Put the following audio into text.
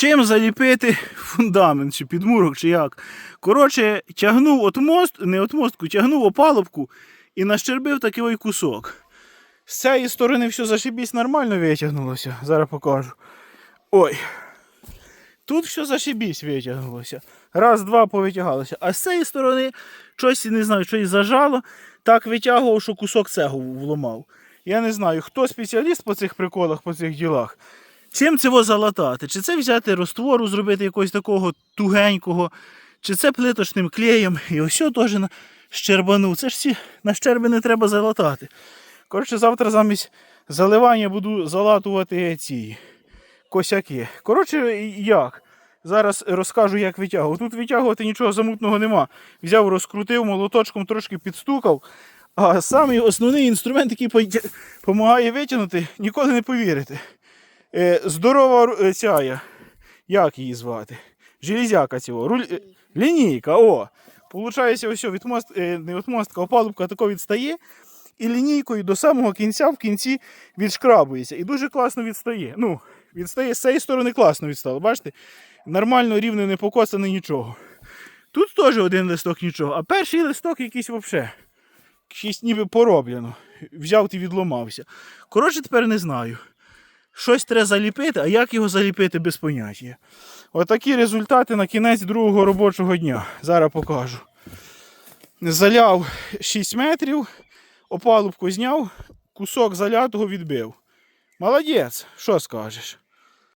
чим заліпити фундамент, чи підмурок, чи як. Коротше, тягнув от мост, не от мостку, тягнув опалубку і нащербив такий ой кусок. З цієї сторони все зашибісь нормально витягнулося. Зараз покажу. Ой. Тут все зашибісь витягнулося. Раз, два повитягалося. А з цієї сторони щось, не знаю, щось зажало. Так витягував, що кусок цегу вломав. Я не знаю, хто спеціаліст по цих приколах, по цих ділах. Чим це залатати? Чи це взяти розтвору, зробити якогось такого тугенького, чи це плиточним клеєм. І ось теж на щербанув. Це ж всі на щерби не треба залатати. Коротше, завтра замість заливання буду залатувати ці косяки. Коротше, як? Зараз розкажу, як витягував. Тут витягувати нічого замутного нема. Взяв, розкрутив, молоточком трошки підстукав. А самий основний інструмент, який допомагає витягнути, ніколи не повірите. Е, здорова ру- е, ця, як її звати? Железяка цього. Руль... е, Лінійка, о! Получається, ось від мост, е, не від мостка, опалубка тако відстає. І лінійкою до самого кінця в кінці відшкрабується. І дуже класно відстає. Ну, відстає з цієї сторони класно відстало. Бачите? Нормально, рівно, не покосане нічого. Тут теж один листок нічого, а перший листок якийсь взагалі. Щось ніби пороблено. Взяв ти відломався. Коротше, тепер не знаю. Щось треба заліпити, а як його заліпити без поняття. Отакі результати на кінець другого робочого дня. Зараз покажу. Заляв 6 метрів, опалубку зняв, кусок залятого відбив. Молодець, що скажеш?